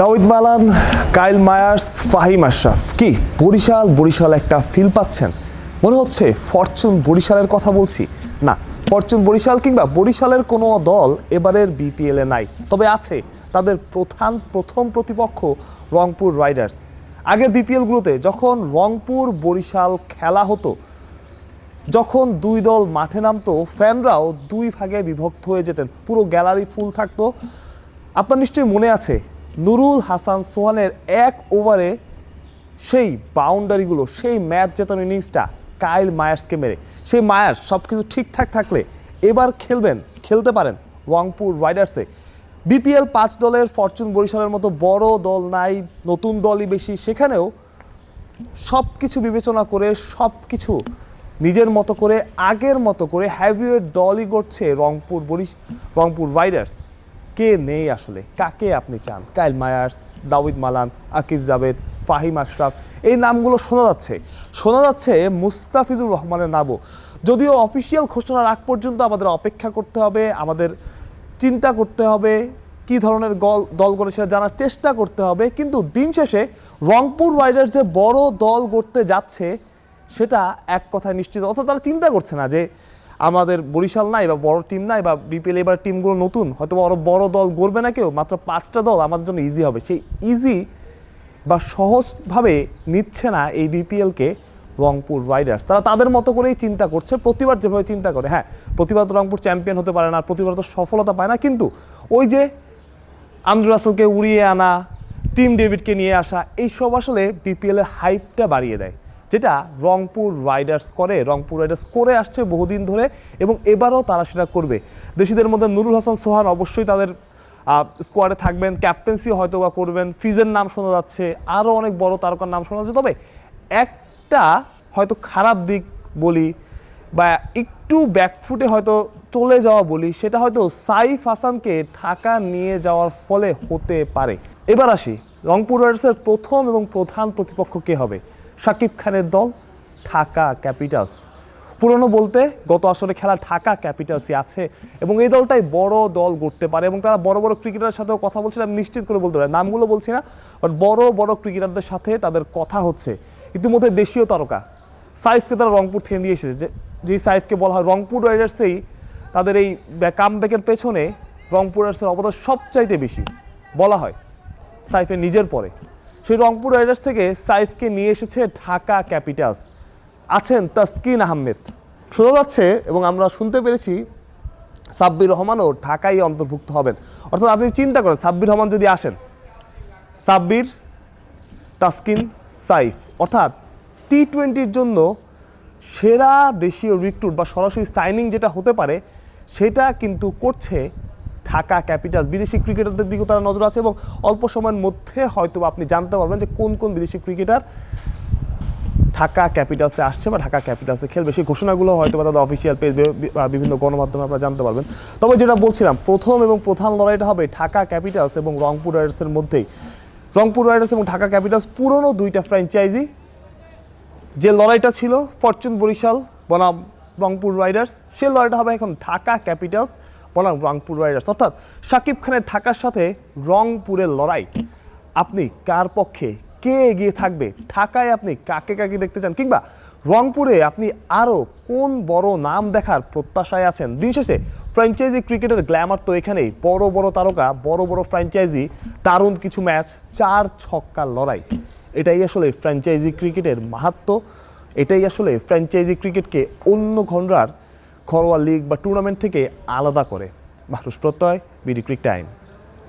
Dawid Malan Kyle Mayers, Faheem Ashraf. কি, বরিশাল বরিশাল একটা feel পাচ্ছেন? মনে হচ্ছে ফরচুন বরিশালের কথা বলছি। না, ফরচুন বরিশাল কিংবা বরিশালের কোনো দল এবারের বিপিএলে নাই। তবে আছে তাদের প্রধান, প্রথম প্রতিপক্ষ রংপুর রাইডার্স। আগের বিপিএলগুলোতে যখন রংপুর, বরিশাল খেলা হতো, যখন দুই দল মাঠে নামতো, ফ্যানরাও দুই ভাগে বিভক্ত হয়ে যেতেন। পুরো গ্যালারি ফুল থাকতো। আপনার নিশ্চয়ই মনে আছে নুরুল হাসান সোহানের এক ওভারে সেই বাউন্ডারিগুলো, সেই ম্যাচ জেতানো ইনিংসটা কাইল মায়ার্সকে মেরে। সেই মায়ার্স সব কিছু ঠিকঠাক থাকলে এবার খেলবেন, খেলতে পারেন রংপুর রাইডার্সে। বিপিএল পাঁচ দলের ফরচুন বরিশালের মতো বড় দল নাই, নতুন দলই বেশি। সেখানেও সব কিছু বিবেচনা করে সব কিছু নিজের মতো করে, আগের মতো করে হ্যাভিওয়েট দলই করছে রংপুর বরিশ, রংপুর রাইডার্স। কে নেই আসলে? কাকে আপনি চান? Kyle Mayers, Dawid Malan, Aqib Javed, Faheem Ashraf, এই নামগুলো শোনা যাচ্ছে। শোনা যাচ্ছে মুস্তাফিজুর রহমানের নামও। যদিও অফিসিয়াল ঘোষণার আগ পর্যন্ত আমাদের অপেক্ষা করতে হবে, আমাদের চিন্তা করতে হবে, কি ধরনের গল, দল গড়ে সেটা জানার চেষ্টা করতে হবে। কিন্তু দিন শেষে রংপুর রাইডার্স যে বড় দল গড়তে যাচ্ছে, সেটা এক কথায় নিশ্চিত। অর্থাৎ তারা চিন্তা করছে না যে আমাদের বরিশাল নাই বা বড় টিম নাই বা বিপিএল এবার টিমগুলো নতুন হয়তো বড় বড় দল গড়বে না কেউ, মাত্র পাঁচটা দল আমাদের জন্য ইজি হবে। সেই ইজি বা সহজভাবে নিচ্ছে না এই বিপিএলকে রংপুর রাইডার্স তারা তাদের মতো করেই চিন্তা করছে, প্রতিবার যেভাবে চিন্তা করে। হ্যাঁ প্রতিবার তো রংপুর চ্যাম্পিয়ন হতে পারে না, প্রতিবার তো সফলতা পায় না, কিন্তু ওই যে আন্দ্রু উড়িয়ে আনা টিম ডেভিডকে নিয়ে আসা, এইসব আসলে বিপিএলের হাইপটা বাড়িয়ে দেয়। যেটা রংপুর রাইডার্স করে, রংপুর রাইডার্স করে আসছে বহুদিন ধরে এবং এবারও তারা সেটা করবে। দেশিদের মধ্যে নুরুল হাসান সোহান অবশ্যই তাদের স্কোয়াডে থাকবেন। ক্যাপ্টেন্সি হয়তো বা করবেন। ফিজের নাম শোনা যাচ্ছে। আরও অনেক বড় তারকার নাম শোনা যাচ্ছে। তবে একটা হয়তো খারাপ দিক বলি বা একটু ব্যাকফুটে হয়তো চলে যাওয়া বলি, সেটা হয়তো সাইফ হাসানকে ঢাকা নিয়ে যাওয়ার ফলে হতে পারে। এবার আসি। রংপুর রাইডার্সের প্রথম এবং প্রধান প্রতিপক্ষ কে হবে? শাকিব খানের দল ঢাকা ক্যাপিটালস। পুরনো বলতে গত আসরে খেলা ঢাকা ক্যাপিটালসই আছে এবং এই দলটাই বড় দল গড়তে পারে এবং তারা বড় বড় ক্রিকেটারের সাথেও কথা বলছিলাম নিশ্চিত করে বলতে পারে নামগুলো বলছি না বাট বড় বড় ক্রিকেটারদের সাথে তাদের কথা হচ্ছে। ইতিমধ্যে দেশীয় তারকা সাইফকে তারা রংপুর থেকে নিয়ে এসেছে, যে, যেই সাইফকে বলা হয় রংপুর রাইডার্সেই তাদের এই কাম ব্যাকের পেছনে রংপুর রাইডার্সের অবদান সবচাইতে বেশি বলা হয় সাইফের নিজের পরে। সেই রংপুর রাইডার্স থেকে সাইফকে নিয়ে এসেছে ঢাকা ক্যাপিটালস। আছেন তাসকিন আহমেদ। শোনা যাচ্ছে এবং আমরা শুনতে পেরেছি সাব্বির রহমানও ঢাকায় অন্তর্ভুক্ত হবেন। অর্থাৎ আপনি চিন্তা করেন, সাব্বির রহমান যদি আসেন, সাব্বির, তাসকিন, সাইফ, অর্থাৎ টি টোয়েন্টির জন্য সেরা দেশীয় রিক্রুট বা সরাসরি সাইনিং যেটা হতে পারে, সেটা কিন্তু করছে ঢাকা ক্যাপিটালস, বিদেশি ক্রিকেটারদের দিকেও তারা নজর আছে এবং অল্প সময়ের মধ্যে হয়তো আপনি জানতে পারবেন যে কোন কোন বিদেশি ক্রিকেটার ঢাকা ক্যাপিটালসে আসছে বা ঢাকা ক্যাপিটালসে খেলবে। সেই ঘোষণাগুলো হয়তো বা তাদের অফিসিয়াল পেজ বা বিভিন্ন গণমাধ্যমে আপনারা জানতে পারবেন। তবে যেটা বলছিলাম, প্রথম এবং প্রধান লড়াইটা হবে ঢাকা ক্যাপিটালস এবং রংপুর রাইডার্সের মধ্যেই। রংপুর রাইডার্স এবং ঢাকা ক্যাপিটালস পুরনো দুইটা ফ্র্যাঞ্চাইজি যে লড়াইটা ছিল, ফরচুন বরিশাল বনাম রংপুর রাইডার্স, সেই লড়াইটা হবে এখন ঢাকা ক্যাপিটালস বনাম রংপুর রাইডার্স। অর্থাৎ সাকিব খানের ঢাকার সাথে রংপুরের লড়াই। আপনি কার পক্ষে? কে এগিয়ে থাকবে? ঢাকায় আপনি কাকে কাকে দেখতে চান? কিংবা রংপুরে আপনি আরও কোন বড় নাম দেখার প্রত্যাশায় আছেন? দিন শেষে ফ্র্যাঞ্চাইজি ক্রিকেটের গ্ল্যামার তো এখানেই। বড় বড় তারকা, বড় বড় ফ্র্যাঞ্চাইজি, দারুণ কিছু ম্যাচ, চার ছক্কার লড়াই। এটাই আসলে ফ্র্যাঞ্চাইজি ক্রিকেটের মাহাত্ম। এটাই আসলে ফ্র্যাঞ্চাইজি ক্রিকেটকে অন্য ঘন্ডার ঘরোয়া লিগ বা টুর্নামেন্ট থেকে আলাদা করে। মানুষ প্রত্যয় বিডি ক্রিক টাইম।